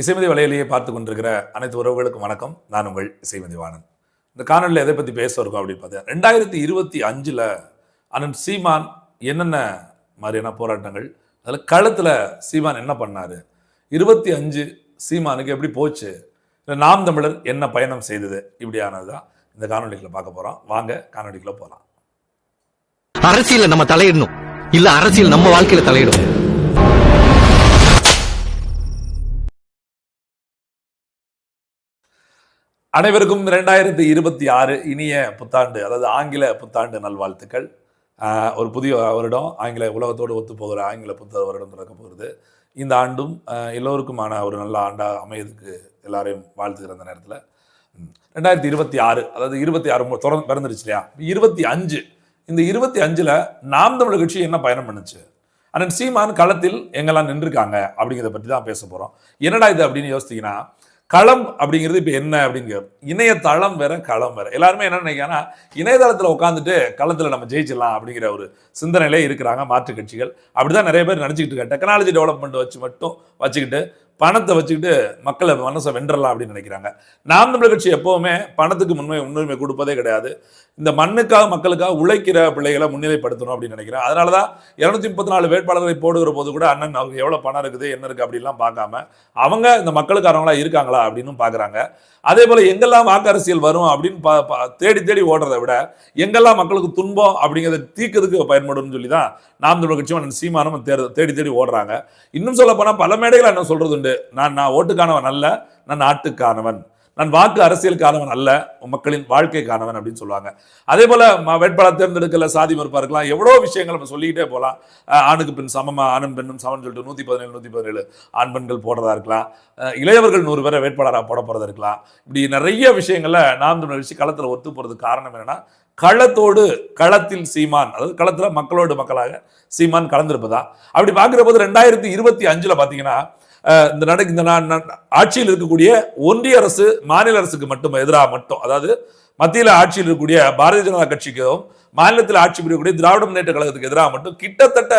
இசைமதி வலையிலேயே பார்த்து கொண்டிருக்கிற அனைத்து உறவுகளுக்கும் வணக்கம். நான் உங்கள் இசைமதி வாணன். இந்த காணொலியில் எதை பற்றி பேச இருக்கோம் அப்படின்னு பார்த்தா ரெண்டாயிரத்தி இருபத்தி அஞ்சில் அண்ணன் சீமான் என்னென்ன மாதிரியான போராட்டங்கள் அதில் களத்தில் சீமான் என்ன பண்ணார் இருபத்தி அஞ்சு சீமானுக்கு எப்படி போச்சு இல்லை நாம் தமிழர் என்ன பயணம் செய்தது இப்படியானது தான் இந்த காணொலிகளை பார்க்க போகிறோம் வாங்க காணொலிகளை போகலாம் அரசியல்ல நம்ம தலையிடணும். இல்லை அரசியல் நம்ம வாழ்க்கையில தலையிடும். அனைவருக்கும் ரெண்டாயிரத்தி இருபத்தி ஆறு இனிய புத்தாண்டு அதாவது ஆங்கில புத்தாண்டு நல்வாழ்த்துக்கள். ஒரு புதிய வருடம் ஆங்கில உலகத்தோடு ஒத்து போகிற ஆங்கில புத்த வருடம் தொடக்க போகிறது இந்த ஆண்டும் எல்லோருக்குமான ஒரு நல்ல ஆண்டாக அமையதுக்கு எல்லாரையும் வாழ்த்துக்கிற அந்த நேரத்தில். ரெண்டாயிரத்தி இருபத்தி ஆறு அதாவது இருபத்தி ஆறு தொடர்ந்து பிறந்துருச்சு இல்லையா? இருபத்தி அஞ்சு இந்த இருபத்தி அஞ்சில் நாம் தமிழ் கட்சி என்ன பயணம் பண்ணுச்சு? அண்ணன் சீமான் களத்தில் எங்கெல்லாம் நின்றுருக்காங்க அப்படிங்கிறத பற்றி தான் பேச போகிறோம் என்னடா இது அப்படின்னு யோசித்தீங்கன்னா களம் அப்படிங்கிறது இப்போ என்ன அப்படிங்கிறது இணையதளம் வேற களம் வேற. எல்லாருமே என்ன நினைக்கிறாங்கன்னா இணையதளத்தில் உட்காந்துட்டு களத்தில் நம்ம ஜெயிச்சிடலாம் அப்படிங்கிற ஒரு சிந்தனையிலே இருக்கிறாங்க மாற்று கட்சிகள். அப்படிதான் நிறைய பேர் நினச்சிக்கிட்டு இருக்காங்க. டெக்னாலஜி டெவலப்மெண்ட் வச்சு மட்டும் வச்சுக்கிட்டு பணத்தை வச்சுக்கிட்டு மக்களை மனசை வென்றலாம் அப்படின்னு நினைக்கிறாங்க. நாம் தமிழர் கட்சி எப்போவுமே பணத்துக்கு முன்மை முன்னுரிமை கொடுப்பதே கிடையாது. இந்த மண்ணுக்காக மக்களுக்காக உழைக்கிற பிள்ளைகளை முன்னிலைப்படுத்தணும் அப்படின்னு நினைக்கிறேன். அதனால தான் இரநூத்தி முப்பத்தி நாலு வேட்பாளர்களை போடுகிற போது கூட அண்ணன் அவங்க எவ்வளோ பணம் இருக்குது என்ன இருக்குது? அப்படிலாம் பார்க்காம அவங்க இந்த மக்களுக்காரங்களா இருக்காங்களா அப்படின்னு பார்க்குறாங்க. அதே போல் எங்கெல்லாம் வாக்கு அரசியல் வரும் அப்படின்னு பா பா- தேடி தேடி ஓடுறதை விட எங்கெல்லாம் மக்களுக்கு துன்பம் அப்படிங்கிறத தீக்கிறதுக்கு பயன்படும்னு சொல்லி தான் நாம் தமிழர் கட்சியும் அண்ணன் சீமானும் தேர் தேடி தேடி ஓடுறாங்க. இன்னும் சொல்லப்போனால் பல மேடைகள் என்ன சொல்றது உண்டு நான் நான் ஓட்டுக்கானவன் அல்ல நான் நாட்டுக்கானவன். நான் வாக்கு அரசியலுக்கானவன் அல்ல மக்களின் வாழ்க்கைக்கானவன் அப்படின்னு சொல்லுவாங்க. அதே போல வேட்பாளர் தேர்ந்தெடுக்கல சாதி மறுப்பா இருக்கலாம் எவ்வளோ விஷயங்கள் நம்ம சொல்லிக்கிட்டே போகலாம். ஆணுக்கு பெண் சமமா ஆணும் பெண்ணும் சமம்னு சொல்லிட்டு நூற்றி பதினேழு நூற்றி பதினேழு ஆண் பெண்கள் போடுறதா இருக்கலாம். இளையவர்கள் நூறு பேரை வேட்பாளராக போட போறதா இருக்கலாம். இப்படி நிறைய விஷயங்கள்ல நாம் தமிழ் விஷயம் களத்தில் ஒத்து போகிறதுக்கு காரணம் என்னன்னா களத்தோடு களத்தில் சீமான் அதாவது களத்துல மக்களோடு மக்களாக சீமான் கலந்திருப்பதா. அப்படி பார்க்குற போது ரெண்டாயிரத்தி இருபத்தி அஞ்சுல பாத்தீங்கன்னா இந்த நட இந்த ஆட்சியில் இருக்கக்கூடிய ஒன்றிய அரசு மாநில அரசுக்கு மட்டும் எதிராக மட்டும் அதாவது மத்தியில் ஆட்சியில் இருக்கக்கூடிய பாரதிய ஜனதா கட்சிக்கும் மாநிலத்தில் ஆட்சி புரியக்கூடிய திராவிட முன்னேற்ற கழகத்துக்கு எதிராக மட்டும் கிட்டத்தட்ட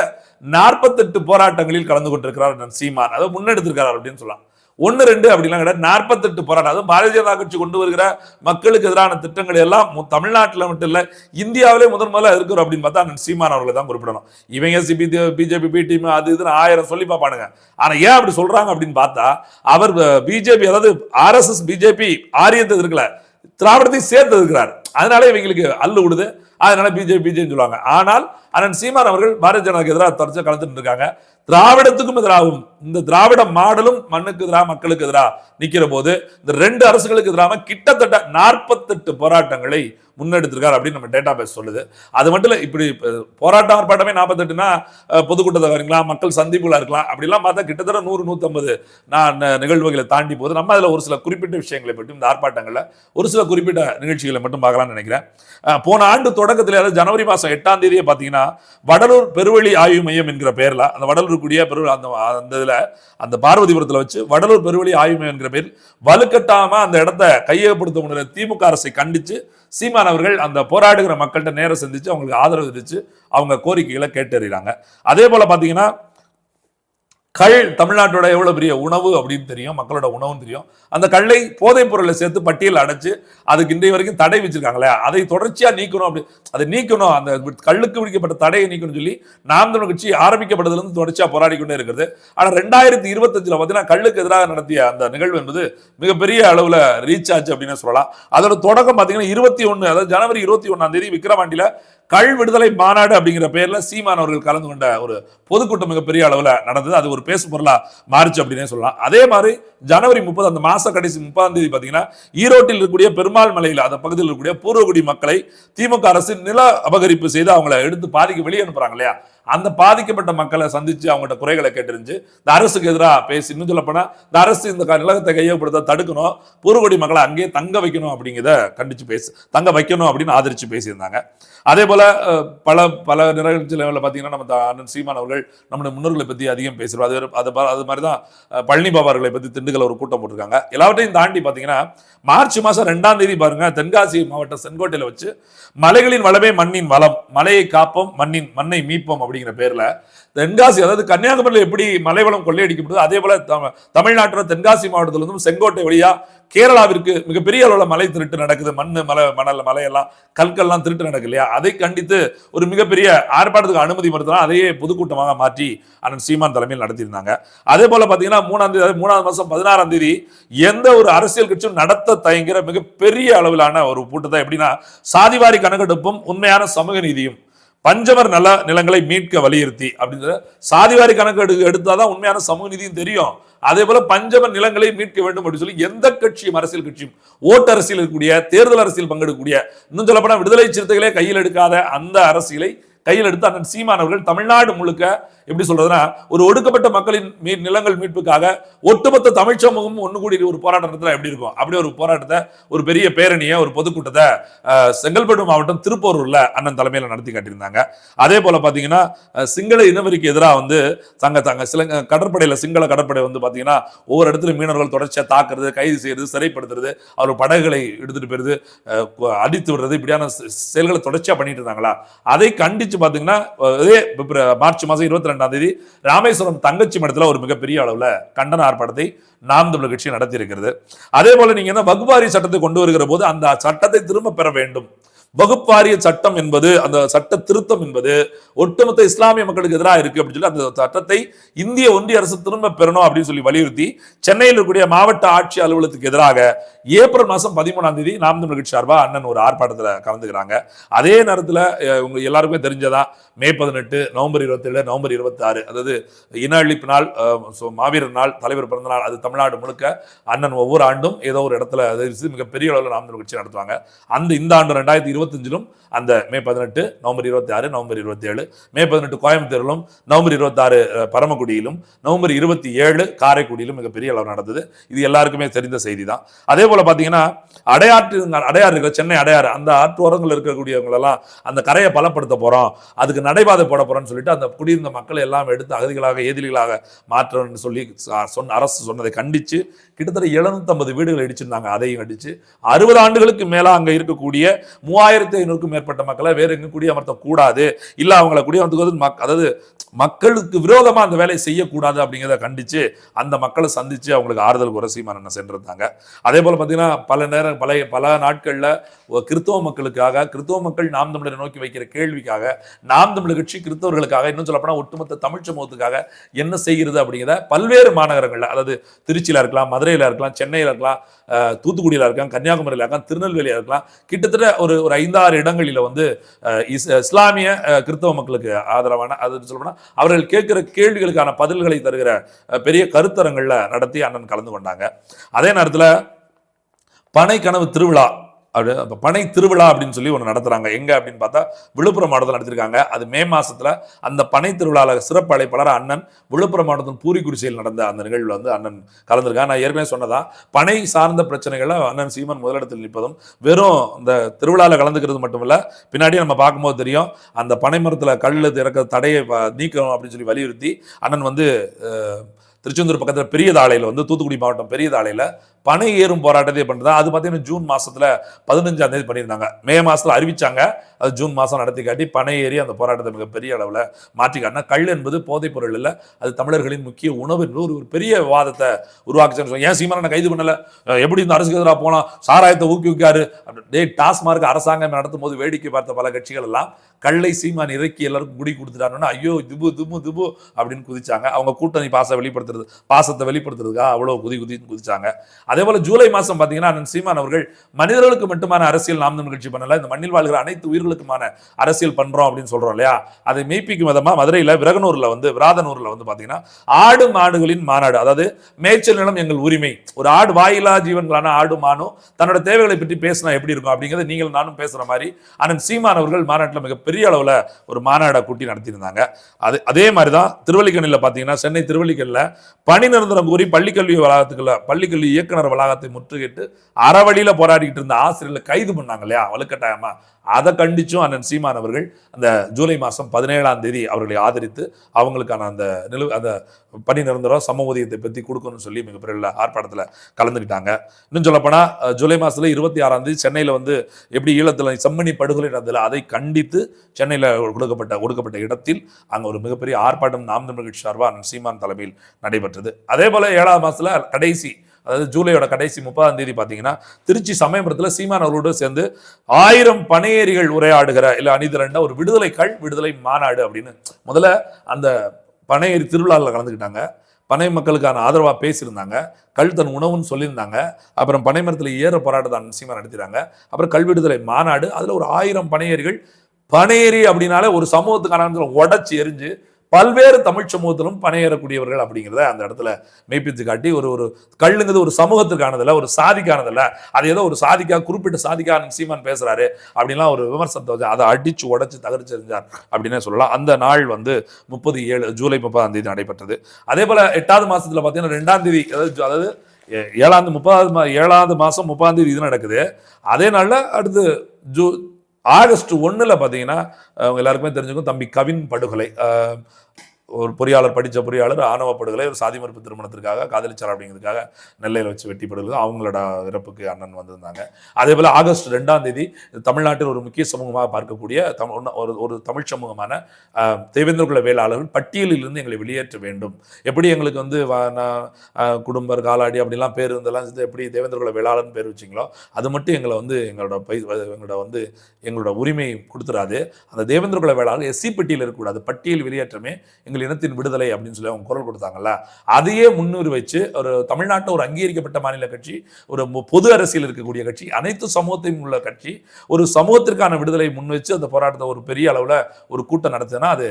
நாற்பத்தெட்டு போராட்டங்களில் கலந்து கொண்டிருக்கிறார் சீமான். அதாவது முன்னெடுத்திருக்கிறார் அப்படின்னு சொல்லலாம். ஒன்று ரெண்டு அப்படிலாம் கிடையாது. நாற்பத்தெட்டு போராட்டம். அதுவும் பாரதிய ஜனதா கட்சி கொண்டு வருகிற மக்களுக்கு எதிரான திட்டங்கள் எல்லாம் தமிழ்நாட்டில் மட்டும் இல்லை இந்தியாவிலே முதன் முதல்ல இருக்கிறோம் அப்படின்னு பார்த்தா அண்ணன் சீமான் அவர்களை தான் குறிப்பிடணும். இவங்க சிபி பிஜேபி பி டீம் அது இதுன்னு ஆயிரம் சொல்லி பார்ப்பானுங்க. ஆனால் ஏன் அப்படி சொல்றாங்க அப்படின்னு பார்த்தா அவர் பிஜேபி அதாவது ஆர்எஸ்எஸ் பிஜேபி ஆரியத்தை இருக்கல திராவிடத்தை சேர்த்து இருக்கிறார். அதனால இவங்களுக்கு அல்லு விடுது. அதனால பிஜேபி பிஜேபி சொல்லுவாங்க. ஆனால் அண்ணன் சீமான் அவர்கள் பாரதிய ஜனதாக்கு எதிராக தொடர்ச்சியா கலந்துட்டு இருக்காங்க. திராவிடத்துக்கும் எதிராகவும் இந்த திராவிட மாடலும் மண்ணுக்கு எதிராக மக்களுக்கு எதிராக நிற்கிற போது இந்த ரெண்டு அரசுகளுக்கு எதிராக கிட்டத்தட்ட நாற்பத்தெட்டு போராட்டங்களை முன்னெடுத்திருக்கார் அப்படின்னு நம்ம டேட்டா பேஸ் சொல்லுது. அது மட்டும் இல்லை இப்படி போராட்டம் ஆர்ப்பாட்டமே நாற்பத்தெட்டுனா பொதுக்கூட்டத்தை வரீங்களா மக்கள் சந்திப்புகளாக இருக்கலாம். அப்படிலாம் பார்த்தா கிட்டத்தட்ட நூறு நூற்றம்பது நான் நிகழ்வுகளை தாண்டி போகுது. நம்ம அதில் ஒரு சில குறிப்பிட்ட விஷயங்களை பற்றி இந்த ஆர்ப்பாட்டங்களில் ஒரு சில குறிப்பிட்ட நிகழ்ச்சிகளை மட்டும் பார்க்கலாம்னு நினைக்கிறேன். போன ஆண்டு தொடக்கத்தில் அதாவது ஜனவரி மாதம் எட்டாம் தேதியே பார்த்தீங்கன்னா வடலூர் பெருவழி ஆய்வு மையம் என்கிற பெயரில் அந்த வடலூர் கூடிய பெரு அந்த அந்த இதில் அந்த பார்வதிபுரத்தில் வச்சு வடலூர் பெருவழி ஆய்வு மையம் என்கிற பேர் வலுக்கட்டாமல் அந்த இடத்த கையகப்படுத்த முடியல திமுக அரசை கண்டித்து சீமான அவர்கள் அந்த போராடுகிற மக்கள்கிட்ட நேரம் சந்தித்து அவங்களுக்கு ஆதரவு தெரிவித்து அவங்க கோரிக்கைகளை கேட்டறிகிறாங்க அதே போல பார்த்தீங்கன்னா கள் தமிழ்நாட்டோட எவ்வளவு பெரிய உணவு அப்படின்னு தெரியும் மக்களோட உணவும் தெரியும். அந்த கல்லை போதைப் பொருளை சேர்த்து பட்டியல் அடைச்சு அதுக்கு இன்றைய வரைக்கும் தடை வச்சிருக்காங்களே அதை தொடர்ச்சியா நீக்கணும் அப்படி அதை நீக்கணும் அந்த கல்லுக்கு விதிக்கப்பட்ட தடையை நீக்கணும்னு சொல்லி நாம் தமிழ் கட்சி ஆரம்பிக்கப்பட்டதுலேருந்து தொடர்ச்சியா போராடி கொண்டே இருக்கிறது. ஆனா ரெண்டாயிரத்தி இருபத்தஞ்சுல பார்த்தீங்கன்னா கல்லுக்கு எதிராக நடத்திய அந்த நிகழ்வு என்பது மிகப்பெரிய அளவுல ரீச் ஆச்சு அப்படின்னு சொல்லலாம். அதோட தொடக்கம் பார்த்தீங்கன்னா இருபத்தி ஒன்று அதாவது ஜனவரி இருபத்தி ஒன்னாம் தேதி விக்கிரவாண்டியில கள் விடுதலை மாநாடு அப்படிங்கிற பேர்ல சீமான் அவர்கள் கலந்து கொண்ட ஒரு பொதுக்கூட்டம் மிகப்பெரிய அளவுல நடந்தது. அது ஒரு பேசு பொருளா மாறுச்சு அப்படின்னே சொல்லலாம். அதே மாதிரி ஜனவரி முப்பது அந்த மாச கடைசி முப்பதாம் தேதி பாத்தீங்கன்னா ஈரோட்டில் இருக்கக்கூடிய பெருமாள் மலையில் அந்த பகுதியில் இருக்கக்கூடிய பூர்வகுடி மக்களை திமுக அரசு நில அபகரிப்பு செய்து அவங்கள எடுத்து பாதிக்க வெளியே அனுப்புறாங்க இல்லையா? அந்த பாதிக்கப்பட்ட மக்களை சந்திச்சு அவங்கள்ட்ட குறைகளை கேட்டிருந்துச்சு இந்த அரசுக்கு எதிராக பேசி இன்னும் சொல்லப்போனால் இந்த அரசு இந்த க- நிலத்தை கையகப்படுத்த தடுக்கணும் பூர்வகுடி மக்களை அங்கேயே தங்க வைக்கணும் அப்படிங்கிறத கண்டிச்சு பேசி தங்க வைக்கணும் அப்படின்னு ஆதரிச்சு பேசியிருந்தாங்க. அதே போல பல பல நிகழ்ச்சிகளில் பார்த்தீங்கன்னா நம்ம அண்ணன் சீமான் அவர்கள் நம்முடைய முன்னோர்களை பற்றி அதிகம் பேசுகிறோம் அது அது அது மாதிரி தான் பழனி பாபார்களை பற்றி திண்டுக்கல் ஒரு கூட்டம் போட்டிருக்காங்க. எல்லாவற்றையும் தாண்டி பார்த்தீங்கன்னா மார்ச் மாதம் ரெண்டாம் தேதி பாருங்க தென்காசி மாவட்டம் செங்கோட்டையில் வச்சு மலைகளின் வளமே மண்ணின் வளம் மலையை காப்போம் மண்ணின் மண்ணை மீட்போம் அப்படின்னு அப்படிங்கிற பேரில் தென்காசி அதாவது கன்னியாகுமரியில் எப்படி மலைவளம் கொள்ளையடிக்கப்படுது அதே போல் தம- தென்காசி மாவட்டத்திலிருந்தும் செங்கோட்டை வழியாக கேரளாவிற்கு மிகப்பெரிய அளவில் மலை திருட்டு நடக்குது. மண்ணு மலை மணல் மலையெல்லாம் கற்கள்லாம் திருட்டு நடக்கு இல்லையா? அதை கண்டித்து ஒரு மிகப்பெரிய ஆர்ப்பாட்டத்துக்கு அனுமதி மறுத்தலாம் அதையே பொதுக்கூட்டமாக மாற்றி அண்ணன் சீமான் தலைமையில் நடத்தியிருந்தாங்க. அதே போல பாத்தீங்கன்னா மூணாம் தேதி மூணாவது மாதம் பதினாறாம் தேதி எந்த ஒரு அரசியல் கட்சியும் நடத்த தயங்குற மிகப்பெரிய அளவிலான ஒரு கூட்டத்தை எப்படின்னா சாதிவாரி கணக்கெடுப்பும் உண்மையான சமூக நீதியும் பஞ்சமர் நல நிலங்களை மீட்க வலியுறுத்தி அப்படின்னு சாதிவாரி கணக்கு எடு எடுத்தாதான் உண்மையான சமூக நீதியும் தெரியும். அதே போல பஞ்சவர் நிலங்களை மீட்க வேண்டும் அப்படின்னு சொல்லி எந்த கட்சியும் அரசியல் கட்சியும் ஓட்டு அரசியல் இருக்கக்கூடிய தேர்தல் அரசியல் பங்கெடுக்கக்கூடிய இன்னும் சொல்லப்போனா விடுதலை சிறுத்தைகளே கையில் எடுக்காத அந்த அரசியலை கையில் எடுத்து அண்ணன் சீமான் அவர்கள் தமிழ்நாடு முழுக்க எப்படி சொல்றதுன்னா ஒரு ஒடுக்கப்பட்ட மக்களின் மீ நிலங்கள் மீட்புக்காக ஒட்டுமொத்த தமிழ் சமூகமும் ஒன்று கூடி ஒரு போராட்டம் நடத்தினா எப்படி இருக்கும்? அப்படி ஒரு போராட்டத்தை ஒரு பெரிய பேரணியை ஒரு பொதுக்கூட்டத்தை செங்கல்பட்டு மாவட்டம் திருப்பூர்ல அண்ணன் தலைமையில் நடத்தி காட்டியிருந்தாங்க. அதே போல பாத்தீங்கன்னா சிங்கள இனவரிக்கு எதிராக வந்து தங்க தங்க சில கடற்படையில் சிங்கள கடற்படை வந்து பாத்தீங்கன்னா ஒவ்வொரு இடத்துல மீனவர்கள் தொடர்ச்சியாக தாக்குறது கைது செய்யறது சிறைப்படுத்துறது அவர் படகுகளை எடுத்துட்டு போயிருது அடித்து விடுறது இப்படியான செயல்களை தொடர்ச்சியாக பண்ணிட்டு இருந்தாங்களா? அதை கண்டிச்சு பாத்தீங்கன்னா பார்த்தீங்கன்னா இதே பிப்ர- மார்ச் மாசம் இருபத்தி ரெண்டாம் தேதி ராமேஸ்வரம் தங்கச்சி மடத்துல ஒரு மிகப்பெரிய அளவுல கண்டன ஆர்ப்பாட்டத்தை நாம் தமிழர் கட்சி நடத்தி இருக்கிறது அதே போல நீங்க என்ன வகுப்பாரி சட்டத்தை கொண்டு வருகிற போது அந்த சட்டத்தை திரும்ப பெற வேண்டும். வகுப்பாரிய சட்டம் என்பது அந்த சட்ட திருத்தம் என்பது ஒட்டுமொத்த இஸ்லாமிய மக்களுக்கு எதிராக இருக்கு அப்படின்னு சொல்லி அந்த சட்டத்தை இந்திய ஒன்றிய அரசு திரும்ப பெறணும் அப்படின்னு சொல்லி வலியுறுத்தி சென்னையில் இருக்கக்கூடிய மாவட்ட ஆட்சி அலுவலகத்துக்கு எதிராக ஏப்ரல் மாசம் பதிமூணாம் தேதி நாம் தமிழ் கட்சி சார்பா அண்ணன் ஒரு ஆர்ப்பாட்டத்தில் கலந்துக்கிறாங்க. அதே நேரத்துல உங்க எல்லாருக்குமே தெரிஞ்சதா? மே பதினெட்டு நவம்பர் இருபத்தேழு நவம்பர் இருபத்தி ஆறு அதாவது இன அழிப்பு நாள் மாவீரர் நாள் தலைவர் பிறந்த நாள் அது தமிழ்நாடு முழுக்க அண்ணன் ஒவ்வொரு ஆண்டும் ஏதோ ஒரு இடத்துல மிகப்பெரிய அளவில் நாம் தமிழ் கட்சி நடத்துவாங்க. அந்த இந்த ஆண்டு ரெண்டாயிரத்தி இருபத்தஞ்சிலும் அந்த மே பதினெட்டு நவம்பர் இருபத்தி ஆறு நவம்பர் இருபத்தி ஏழு மே பதினெட்டு கோயம்புத்தூரிலும் நவம்பர் இருபத்தாறு பரமக்குடியிலும் நவம்பர் இருபத்தி ஏழு காரைக்குடியிலும் மிகப்பெரிய அளவு நடந்தது. இது எல்லாருக்குமே தெரிந்த செய்தி தான் அதே போல பார்த்தீங்கன்னா அடையாற்று அடையாறு இருக்கிற சென்னை அடையாறு அந்த ஆற்று ஓரங்கள் இருக்கக்கூடியவங்களெல்லாம் அந்த கரையை பலப்படுத்த போறோம். அதுக்கு நடைபாதை போட போகிறோம்னு சொல்லிட்டு அந்த குடியிருந்த மக்களை எல்லாம் எடுத்து அகதிகளாக ஏதிலிகளாக மாற்றணும்னு சொல்லி சொன்ன அரசு சொன்னதை கண்டிச்சு கிட்டத்தட்ட 750 வீடுகள் இடிச்சிருந்தாங்க. அதையும் அடிச்சு அறுபது ஆண்டுகளுக்கு மேல அங்க இருக்கக்கூடிய மூவாயிரத்தி ஐநூறுக்கும் மேற்பட்ட மக்களை வேறு எங்கும் குடியமர்த்த அமர்த்தக்கூடாது இல்லை அவங்கள குடியமர்த்துவது மக் அதாவது மக்களுக்கு விரோதமாக அந்த வேலையை செய்யக்கூடாது அப்படிங்கிறத கண்டித்து அந்த மக்களை சந்தித்து அவங்களுக்கு ஆறுதல் கூற சென்றிருந்தாங்க. அதே போல் பார்த்தீங்கன்னா பல நேரம் பல பல நாட்களில் கிறிஸ்தவ மக்களுக்காக கிறிஸ்தவ மக்கள் நாம் தமிழரை நோக்கி வைக்கிற கேள்விக்காக நாம் தமிழர் கட்சி கிறிஸ்தவர்களுக்காக இன்னும் சொல்லப்போனால் ஒட்டுமொத்த தமிழ் சமூகத்துக்காக என்ன செய்கிறது அப்படிங்கிறத பல்வேறு மாநகரங்களில் அதாவது திருச்சியில் இருக்கலாம் மதுரையில் இருக்கலாம் சென்னையில் இருக்கலாம் தூத்துக்குடியில் இருக்கலாம் கன்னியாகுமரியில் இருக்கலாம் திருநெல்வேலியில் இருக்கலாம் கிட்டத்தட்ட ஒரு ஒரு ஐந்தாறு இடங்கள் இடைவெளியில் வந்து இஸ்- இஸ்லாமிய கிறிஸ்தவ மக்களுக்கு ஆதரவான அது சொல்லப்போனால் அவர்கள் கேட்கிற கேள்விகளுக்கான பதில்களை தருகிற பெரிய கருத்தரங்களில் நடத்தி அண்ணன் கலந்து கொண்டாங்க. அதே நேரத்துல பனை கனவு திருவிழா அப்படி பனை திருவிழா அப்படின்னு சொல்லி ஒன்று நடத்துகிறாங்க எங்கே அப்படின்னு பார்த்தா விழுப்புரம் மாவட்டத்தில் நடத்திருக்காங்க. அது மே மாதத்தில் அந்த பனை திருவிழாவில் சிறப்பு அழைப்பாளர் அண்ணன் விழுப்புரம் மாவட்டத்தின் பூரிக்குடிசையில் நடந்த அந்த நிகழ்வில் வந்து அண்ணன் கலந்துருக்காங்க நான் ஏற்கனவே சொன்னதான் பனை சார்ந்த பிரச்சனைகளை அண்ணன் சீமன் முதலிடத்தில் நிற்பதும் வெறும் இந்த திருவிழாவில் கலந்துக்கிறது மட்டும் இல்லை பின்னாடியே நம்ம பார்க்கும்போது தெரியும் அந்த பனை மரத்தில் கல் திறக்க தடையை நீக்கணும் அப்படின்னு சொல்லி வலியுறுத்தி அண்ணன் வந்து திருச்செந்தூர் பக்கத்துல பெரியதாளையில வந்து தூத்துக்குடி மாவட்டம் பெரியதாளையில பனை ஏறும் போராட்டத்தை பண்றதா அது பார்த்தீங்கன்னா ஜூன் மாசத்துல பதினஞ்சாம் தேதி பண்ணியிருந்தாங்க. மே மாசத்துல அறிவிச்சாங்க. அது ஜூன் மாசம் நடத்தி காட்டி பனை ஏறி அந்த போராட்டத்தை மிகப்பெரிய அளவுல மாற்றி காட்டினா கல் என்பது போதைப் பொருள் இல்லை. அது தமிழர்களின் முக்கிய உணவு என்று ஒரு பெரிய விவாதத்தை உருவாக்குச்சுன்னு ஏன் சீமான கைது பண்ணல? எப்படி இந்த அரசுக்கு எதிராக போனா? சாராயத்தை ஊக்குவிக்காரு அப்படி டே டாஸ்மார்க் அரசாங்கம் நடத்தும் போது வேடிக்கை பார்த்த பல கட்சிகள் எல்லாம் கல்லை சீமான் இறக்கி எல்லாருக்கும் குடி கொடுத்துட்டாங்கன்னா ஐயோ திபு திபு திபு அப்படின்னு குதிச்சாங்க. அவங்க கூட்டணி பாச வெளிப்படுத்துறது பாசத்தை வெளிப்படுத்துறதுக்காக அவ்வளவு குதி குதின்னு குதிச்சாங்க. அதே போல ஜூலை மாதம் பாத்தீங்கன்னா அண்ணன் சீமான் அவர்கள் மனிதர்களுக்கு மட்டுமான அரசியல் நாம் நிகழ்ச்சி பண்ணல இந்த மண்ணில் வாழ்கிற அனைத்து உயிர்களுக்குமான அரசியல் பண்றோம் அப்படின்னு சொல்றோம் இல்லையா? அதை மெய்ப்பிக்கும் விதமாக மதுரையில விரகனூரில் வந்து விராதனூர்ல வந்து பாத்தீங்கன்னா ஆடு மாடுகளின் மாநாடு அதாவது மேய்ச்சல் நிலம் எங்கள் உரிமை. ஒரு ஆடு வாயிலா ஜீவன்களான ஆடு மானும் தன்னோட தேவைகளை பற்றி பேசினா எப்படி இருக்கும் அப்படிங்கிறத நீங்கள் நானும் பேசுற மாதிரி அண்ணன் சீமான் அவர்கள் மாநாட்டில் மிகப்பெரிய அளவுல ஒரு மாநாடை கூட்டி நடத்தியிருந்தாங்க. அது அதே மாதிரி தான் திருவல்லிக்கணியில் பார்த்தீங்கன்னா சென்னை திருவள்ளிக்கல்ல பணி நிரந்தரம் கூறி பள்ளிக்கல்வி வளாகத்துக்குள்ள பள்ளிக்கல்வி இயக்குனர் வளாகத்தை முற்றுகிட்டு அறவழியில் போராடிக்கிட்டு இருந்த ஆசிரியர்களை கைது பண்ணாங்க இல்லையா? வலுக்கட்டாயமா. அதை கண்டிச்சும் அண்ணன் சீமான் அவர்கள் அந்த ஜூலை மாதம் பதினேழாம் தேதி அவர்களை ஆதரித்து அவங்களுக்கான அந்த நிலு அந்த பணி நிரந்தரம் சம ஊதியத்தை பற்றி கொடுக்கணும்னு சொல்லி மிகப்பெரிய ஆர்ப்பாட்டத்தில் கலந்துக்கிட்டாங்க. இன்னும் சொல்லப்போனால் ஜூலை மாதத்தில் இருபத்தி ஆறாம் தேதி சென்னையில் வந்து எப்படி ஈழத்தில் செம்மணி படுகொலை நடந்ததில் அதை கண்டித்து சென்னையில் கொடுக்கப்பட்ட கொடுக்கப்பட்ட இடத்தில் அங்கே ஒரு மிகப்பெரிய ஆர்ப்பாட்டம் நாம் தமிழ் சார்பாக அண்ணன் சீமான் தலைமையில் நடைபெற்றது. அதே போல் ஏழாவது மாதத்தில் கடைசி அதாவது ஜூலையோட கடைசி முப்பதாம் தேதி பார்த்தீங்கன்னா திருச்சி சமயபுரத்தில் சீமான் அவர்களோடு சேர்ந்து ஆயிரம் பனையேறிகள் உரையாடுகிற இல்லை அணிதிரண்ட ஒரு விடுதலை கள் விடுதலை மாநாடு அப்படின்னு முதல்ல அந்த பனையேறி திருவிழாவில் கலந்துக்கிட்டாங்க. பனை மக்களுக்கான ஆதரவாக பேசியிருந்தாங்க. கல் தன் உணவுன்னு சொல்லியிருந்தாங்க. அப்புறம் பனை மரத்தில் ஏற போராட்டத்தை தான் சீமான் நடத்திட்டாங்க. அப்புறம் கல் விடுதலை மாநாடு அதில் ஒரு ஆயிரம் பனையேறிகள் பனையேறி அப்படின்னாலே ஒரு சமூகத்துக்கான உடச்சி எரிஞ்சு பல்வேறு தமிழ் சமூகத்திலும் பணியேறக்கூடியவர்கள் அப்படிங்கிறத அந்த இடத்துல மெய்ப்பித்து காட்டி ஒரு ஒரு கல்லுங்கிறது ஒரு சமூகத்துக்கானதில்ல ஒரு சாதிக்கானதில்ல. அது ஏதோ ஒரு சாதிக்கா குறிப்பிட்ட சாதிக்கான சீமான் பேசுறாரு அப்படின்லாம் ஒரு விமர்சனத்தை வச்சு அதை அடிச்சு உடச்சி தகர்த்து எறிஞ்சார் அப்படின்னே சொல்லலாம். அந்த நாள் வந்து முப்பது ஏழு ஜூலை முப்பதாம் தேதி நடைபெற்றது. அதே போல எட்டாவது மாசத்துல பார்த்தீங்கன்னா ரெண்டாம் தேதி அதாவது அதாவது ஏ- ஏழாவது முப்பதாவது மா ஏழாவது மாதம் முப்பதாம் தேதி இது நடக்குது. அதே நாளில் அடுத்து ஜூ ஆகஸ்ட் ஒன்றில் பார்த்தீங்கன்னா அவங்க எல்லாருக்குமே தெரிஞ்சுக்கும் தம்பி கவின் படுகொலை. ஒரு பொறியாளர் படித்த பொறியாளர் ஆணவ படுகொலை ஒரு சாதி மறுப்பு திருமணத்திற்காக காதலிச்சார் அப்படிங்கிறதுக்காக நெல்லையில் வச்சு வெட்டி படுகொலை. அவங்களோட இறப்புக்கு அண்ணன் வந்திருந்தாங்க. அதே போல் ஆகஸ்ட் ரெண்டாம் தேதி தமிழ்நாட்டில் ஒரு முக்கிய சமூகமாக பார்க்கக்கூடிய தம் ஒண்ணு- ஒரு ஒரு தமிழ் சமூகமான தேவேந்திரகுல வேளாளர்கள் பட்டியலில் இருந்து எங்களை வெளியேற்ற வேண்டும். எப்படி எங்களுக்கு வந்து குடும்பர் காலாடி அப்படிலாம் பேர் இருந்தெல்லாம் எப்படி தேவேந்திரகுல வேளாளர்னு பேர் வச்சிங்களோ அது மட்டும் எங்களை வந்து எங்களோட பை எங்களோட வந்து எங்களோட உரிமை கொடுத்துறாது அந்த தேவேந்திரகுல வேளாளர் எஸ்சி பட்டியல் இருக்கக்கூடாது. பட்டியல் வெளியேற்றமே எங்கள் இனத்தின் விடுதலை அப்படின்னு சொல்லி அவங்க குரல் கொடுத்தாங்கல்ல அதையே முன்னுரி வச்சு ஒரு தமிழ்நாட்டில் ஒரு அங்கீகரிக்கப்பட்ட மாநில கட்சி ஒரு பொது அரசியல் இருக்கக்கூடிய கட்சி அனைத்து சமூகத்தையும் உள்ள கட்சி ஒரு சமூகத்திற்கான விடுதலை முன் வச்சு அந்த போராட்டத்தை ஒரு பெரிய அளவில் ஒரு கூட்டம் நடத்துதுன்னா அது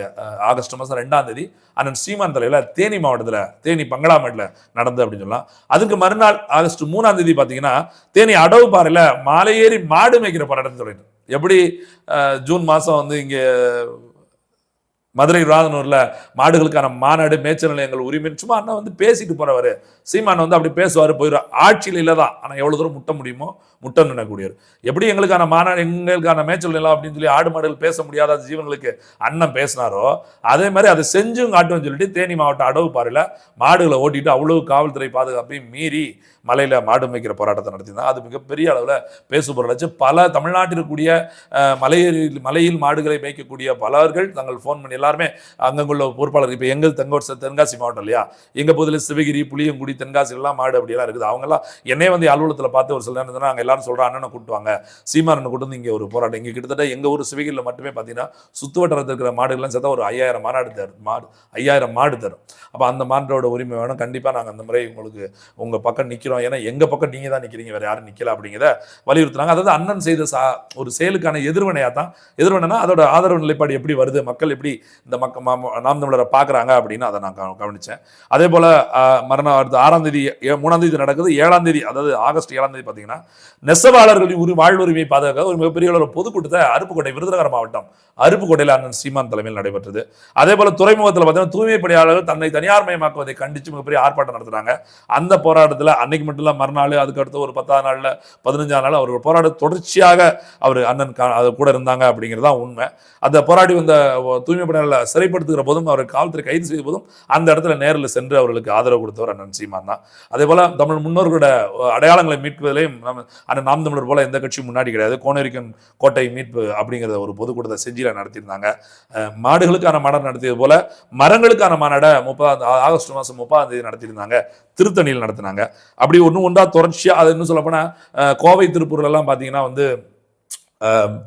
ஆகஸ்ட் மாதம் ரெண்டாம் தேதி அண்ணன் ஸ்ரீமான் தலையில் தேனி மாவட்டத்தில் தேனி பங்களாமேட்டில் நடந்தது அப்படின்னு சொல்லலாம். அதுக்கு மறுநாள் ஆகஸ்ட் மூணாம் தேதி பார்த்தீங்கன்னா தேனி அடவு பாறையில் மாலையேறி மாடு மேய்க்கிற போராட்டத்தை தொடங்கிட்டு எப்படி ஜூன் மாதம் வந்து இங்கே மதுரை ராதனூரில் மாடுகளுக்கான மாநாடு மேய்ச்சல் நிலையங்கள் உரிமை சும்மா அண்ணா வந்து பேசிட்டு போறவர். சீமான் வந்து அப்படி பேசுவார் போயிடும் ஆட்சியில் இல்லை தான். ஆனால் எவ்வளோ தூரம் முட்ட முடியுமோ முட்ட நினைக்கூடியவர் எப்படி எங்களுக்கான மாநாடு எங்களுக்கான மேய்ச்சல் நிலம் அப்படின்னு சொல்லி ஆடு மாடுகள் பேச முடியாத ஜீவன்களுக்கு அண்ணன் பேசினாரோ அதே மாதிரி அதை செஞ்சும் காட்டுன்னு சொல்லிட்டு தேனி மாவட்டம் அடவு பாறையில் மாடுகளை ஓட்டிட்டு அவ்வளவு காவல்துறை பாதுகாப்பையும் மீறி மலையில் மாடு மேய்க்கிற போராட்டத்தை நடத்தினா அது மிகப்பெரிய அளவில் பேசுபொருளாச்சு பல தமிழ்நாட்டில் கூடிய மலையில் மலையில் மாடுகளை மேய்க்கக்கூடிய பலர்கள் தங்கள் ஃபோன் பண்ணி எல்லாருமே அங்கங்குள்ள பொறுப்பாளர். இப்போ எங்கள் தெங்கோட் தென்காசி மாவட்டம் இல்லையா? எங்கள் பகுதியில் சிவகிரி புளியங்குடி தென்காசி எல்லாம் மாடு அப்படியெல்லாம் இருக்குது. அவங்கெல்லாம் என்னையே வந்து அலுவலகத்தில் பார்த்து ஒரு சில நேரத்தில் நாங்கள் எல்லாரும் சொல்கிறோம் அண்ணனை கூட்டுவாங்க சீமானனை கூட்டு வந்து இங்கே ஒரு போராட்டம். இங்கே கிட்டத்தட்ட எங்கள் ஊர் சிவகிரியில் மட்டுமே பார்த்தீங்கன்னா சுற்று வட்டாரத்தில் இருக்கிற மாடுகள்லாம் சேர்த்தா ஒரு ஐயாயிரம் மாநாடு தரும். மாடு ஐயாயிரம் மாடு தரும். அப்போ அந்த மாட்டோட உரிமை வேணும். கண்டிப்பாக நாங்கள் அந்த முறை உங்களுக்கு உங்கள் பக்கம் நிற்கிறோம் ஏன்னா எங்கள் பக்கம் நீங்கள் தான் நிற்கிறீங்க வேறு யாரும் நிற்கல அப்படிங்கிறத வலியுறுத்துனாங்க அதாவது அண்ணன் செய்த சா ஒரு செயலுக்கான எதிர்வினையாக தான் எதிர்வினைனா அதோட ஆதரவு நிலைப்பாடு எப்படி வருது? மக்கள் எப்படி இந்த மக்க நாம் தமிழரை பார்க்குறாங்க அப்படின்னு அதை நான் கவனித்தேன் கவனிச்சேன். அதே போல் மறுநாள் ஆறாம் தேதி மூணாம் தேதி நடக்குது. ஏழாம் தேதி அதாவது ஆகஸ்ட் ஏழாம் தேதி பார்த்தீங்கன்னா நெசவாளர்களின் உரி வாழ்வுரிமையை பாதுகாக்க ஒரு மிகப்பெரிய ஒரு பொதுக்கூட்டத்தை அருப்புக்கோட்டை விருதுநகர் மாவட்டம் அருப்புக்கோட்டையில் அண்ணன் சீமான் தலைமையில் நடைபெற்றது. அதே போல துறைமுகத்தில் பார்த்தீங்கன்னா தூய்மை பணியாளர்கள் தன்னை தனியார் மயமாக்குவதை கண்டித்து மிகப்பெரிய ஆர்ப்பாட்டம் நடத்துறாங்க. அந்த போராட்டத்தில் அன்னைக்கு மட்டும் இல்லை மறுநாள் அதுக்கடுத்து ஒரு பத்தாம் நாளில் பதினஞ்சாம் நாள் அவர்கள் போராட்ட தொடர்ச்சியாக அவர் அண்ணன் அது கூட இருந்தாங்க அப்படிங்கிறது தான் உண்மை. அந்த போராடி வந்த ஒ- தூய்மை பணியாளர்களை சிறைப்படுத்துகிற போதும் அவரை காவல்துறை கைது செய்த போதும் அந்த இடத்துல நேரில் சென்று அவர்களுக்கு ஆதரவு கொடுத்தவர் அண்ணன் சீமான் தான். அதே போல தமிழ் முன்னோர்களோட அடையாளங்களை மீட்பதிலையும் நம்ம அண்ணன் நாம் தமிழர் போல எந்த கட்சியும் முன்னாடி கிடையாது. கோனேரிக்கன் கோட்டை மீட்பு அப்படிங்கிறத ஒரு பொதுக்கூட்டத்தை செஞ்சில நடத்தியிருந்தாங்க. மாடுகளுக்கான மாநாடு நடத்தியது போல மரங்களுக்கான மாநாடை முப்பதாம் ஆகஸ்ட் மாதம் முப்பதாம் தேதி நடத்தியிருந்தாங்க. திருத்தணியில் நடத்தினாங்க. அப்படி ஒன்று ஒன்றா தொடர்ச்சியாக அது இன்னும் சொல்லப்போனால் கோவை திருப்பூர்லலாம் பார்த்தீங்கன்னா வந்து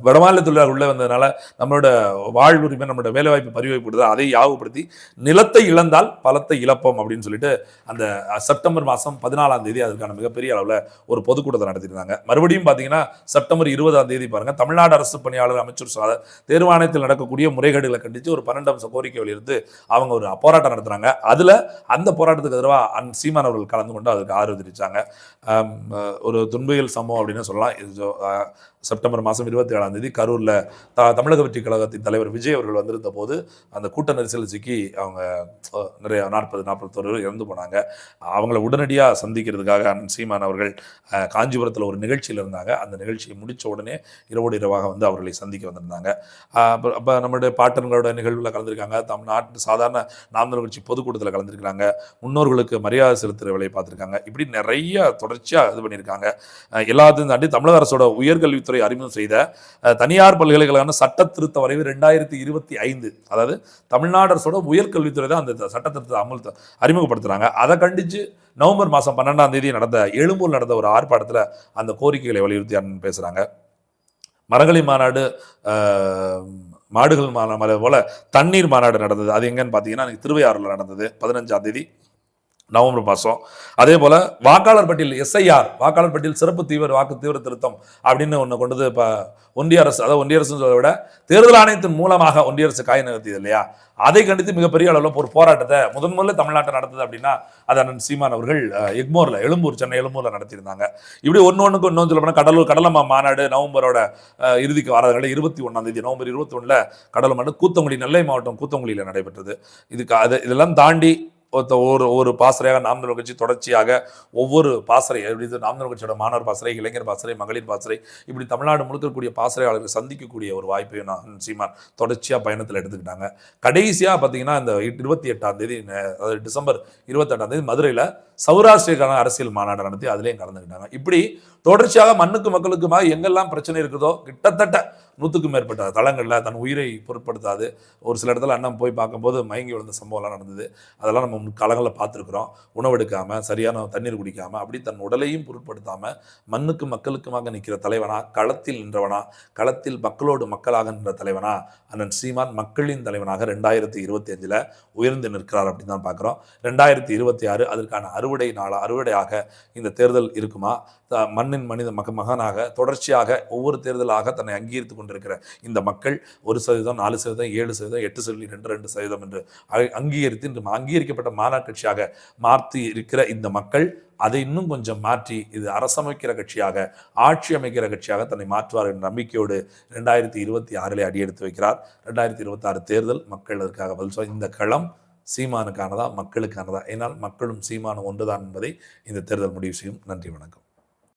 வடமாநிலத்தில் உள்ளே வந்ததுனால நம்மளோட வாழ்வுரிமை நம்மளோட வேலைவாய்ப்பு பரிவாய்ப்பு அதை யாவப்படுத்தி நிலத்தை இழந்தால் பலத்தை இழப்போம் அப்படின்னு சொல்லிட்டு அந்த செப்டம்பர் மாதம் பதினாலாம் தேதி அதற்கான மிகப்பெரிய அளவில் ஒரு பொதுக்கூட்டத்தை நடத்தியிருந்தாங்க. மறுபடியும் பார்த்தீங்கன்னா செப்டம்பர் இருபதாம் தேதி பாருங்கள் தமிழ்நாடு அரசு பணியாளர் அமைச்சர் சாத தேர்வாணையத்தில் நடக்கக்கூடிய முறைகேடுகளை கண்டித்து ஒரு பன்னெண்டு அம்ச கோரிக்கை வலியுறுத்து அவங்க ஒரு போராட்டம் நடத்துகிறாங்க அதில் அந்த போராட்டத்துக்கு எதிராக அன் சீமான் அவர்கள் கலந்து கொண்டு அதுக்கு ஆதரவு தெரிவித்தாங்க ஒரு துன்பியல் சம்பவம் அப்படின்னு சொல்லலாம். இது செப்டம்பர் மாதம் இருபத்தி ஏழாம் தேதி கரூரில் த தமிழக வெற்றி கழகத்தின் தலைவர் விஜய் அவர்கள் வந்திருந்த போது அந்த கூட்ட நெரிசல் சிக்கி அவங்க நிறைய நாற்பது நாற்பத்தோரு இறந்து போனாங்க. அவங்கள உடனடியாக சந்திக்கிறதுக்காக அண்ணன் சீமான் அவர்கள் காஞ்சிபுரத்தில் ஒரு நிகழ்ச்சியில் இருந்தாங்க. அந்த நிகழ்ச்சியை முடித்த உடனே இரவோடு இரவாக வந்து அவர்களை சந்திக்க வந்திருந்தாங்க. அப்போ அப்போ நம்மளுடைய பாட்டன்களோட நிகழ்வில் கலந்துருக்காங்க. நாட்டு சாதாரண நாமதல் கட்சி பொதுக்கூட்டத்தில் கலந்துருக்காங்க முன்னோர்களுக்கு மரியாதை செலுத்துகிற வேலையை பார்த்துருக்காங்க. இப்படி நிறைய தொடர்ச்சியாக இது பண்ணியிருக்காங்க. எல்லாத்தையும் தாண்டி தமிழக அரசோட உயர்கல்வி கல்வித்துறை அறிமுகம் செய்த தனியார் பல்கலைக்கழகம் சட்ட திருத்த வரைவு ரெண்டாயிரத்தி இருபத்தி ஐந்து. அதாவது தமிழ்நாடு அரசோட உயர்கல்வித்துறை தான் அந்த சட்ட திருத்த அமல் அறிமுகப்படுத்துறாங்க. அதை கண்டித்து நவம்பர் மாதம் பன்னெண்டாம் தேதி நடந்த எழும்பூர் நடந்த ஒரு ஆர்ப்பாட்டத்தில் அந்த கோரிக்கைகளை வலியுறுத்தி அண்ணன் பேசுகிறாங்க மரங்களி மாநாடு மாடுகள் மாநாடு போல தண்ணீர் மாநாடு நடந்தது. அது எங்கன்னு பார்த்தீங்கன்னா அன்னைக்கு திருவையாறுல நடந்தது. பதினஞ்சாம் தேதி. நவம்பர் மாதம் அதே போல் வாக்காளர் பட்டியல் எஸ்ஐஆர் வாக்காளர் பட்டியல் சிறப்பு தீவிர வாக்கு தீவிர திருத்தம் அப்படின்னு ஒன்று கொண்டது இப்போ ஒன்றிய அரசு அதாவது ஒன்றிய அரசு சொல்ல விட தேர்தல் ஆணையத்தின் மூலமாக ஒன்றிய அரசு காய் நிறுத்தியது இல்லையா? அதை கண்டித்து மிகப்பெரிய அளவில் ஒரு போராட்டத்தை முதன் முதல்ல தமிழ்நாட்டை நடந்தது அப்படின்னா அது அண்ணன் சீமான் அவர்கள் எக்மோரில் எழும்பூர் சென்னை எழும்பூரில் நடத்தியிருந்தாங்க. இப்படி ஒன்று ஒன்றுக்கு இன்னொன்று சொல்ல போனால் கடலூர் கடலம்மா மாநாடு நவம்பரோட இறுதிக்கு வரதுனால இருபத்தி ஒன்றாம் தேதி நவம்பர் இருபத்தி ஒன்றில் கடல் மாநாடு கூத்தங்குடி நெல்லை மாவட்டம் கூத்தங்குடியில் நடைபெற்றது. இதுக்கு அது இதெல்லாம் தாண்டி ஒரு ஒரு பாசறையாக நாம் தமிழர் கட்சி தொடர்ச்சியாக ஒவ்வொரு பாசறை எப்படி நாம் தமிழர் கட்சியோட மாணவர் பாசறை இளைஞர் பாசறை மகளிர் பாசறை இப்படி தமிழ்நாடு முழுக்க இருக்கக்கூடிய பாசறையாளர்கள் சந்திக்கக்கூடிய ஒரு வாய்ப்பையும் நான் சீமான் தொடர்ச்சியாக பயணத்தில் எடுத்துக்கிட்டாங்க. கடைசியாக பார்த்தீங்கன்னா இந்த இருபத்தி எட்டாம் தேதி அதாவது டிசம்பர் இருபத்தெட்டாம் தேதி மதுரையில் சௌராஷ்டிரிக்கான அரசியல் மாநாடு நடத்தி அதுலேயும் கலந்துக்கிட்டாங்க. இப்படி தொடர்ச்சியாக மண்ணுக்கு மக்களுக்குமாக எங்கெல்லாம் பிரச்சனை இருக்குதோ கிட்டத்தட்ட நூற்றுக்கும் மேற்பட்ட தளங்களில் தன் உயிரை பொருட்படுத்தாது. ஒரு சில இடத்துல அண்ணன் போய் பார்க்கும்போது மயங்கி விழுந்த சம்பவம்லாம் நடந்தது. அதெல்லாம் நம்ம காலங்களில் பார்த்துருக்குறோம். உணவெடுக்காமல் சரியான தண்ணீர் குடிக்காமல் அப்படி தன் உடலையும் பொருட்படுத்தாமல் மண்ணுக்கு மக்களுக்குமாக நிற்கிற தலைவனா களத்தில் நின்றவனா களத்தில் மக்களோடு மக்களாக நின்ற தலைவனா அண்ணன் ஸ்ரீமான் மக்களின் தலைவனாக ரெண்டாயிரத்தி இருபத்தி அஞ்சில் உயர்ந்து நிற்கிறார் அப்படின்னு தான் பார்க்குறோம். ரெண்டாயிரத்தி இருபத்தி ஆறு அதற்கான அறுவடை நாளாக அறுவடையாக இந்த தேர்தல் இருக்குமா? மண்ணின் மனித மக மகனாக தொடர்ச்சியாக ஒவ்வொரு தேர்தலாக தன்னை அங்கீகரித்து கொண்டிருக்கிற இந்த மக்கள் ஒரு சதவீதம் நாலு சதவீதம் ஏழு சதவீதம் எட்டு சதவீதம் ரெண்டு ரெண்டு சதவீதம் என்று அங்கீகரித்து இன்று அங்கீகரிக்கப்பட்ட மாநாட்டு கட்சியாக மாற்றி இருக்கிற இந்த மக்கள் அதை இன்னும் கொஞ்சம் மாற்றி இது அரசமைக்கிற கட்சியாக ஆட்சி அமைக்கிற கட்சியாக தன்னை மாற்றுவார் என்ற நம்பிக்கையோடு ரெண்டாயிரத்தி இருபத்தி ஆறிலே அடியெடுத்து வைக்கிறார். ரெண்டாயிரத்தி இருபத்தாறு தேர்தல் மக்கள் அதற்காக பதில் இந்த களம் சீமானுக்கானதா மக்களுக்கானதா? ஏனால் மக்களும் சீமானும் ஒன்றுதான் என்பதை இந்த தேர்தல் முடிவு செய்யும். நன்றி வணக்கம்.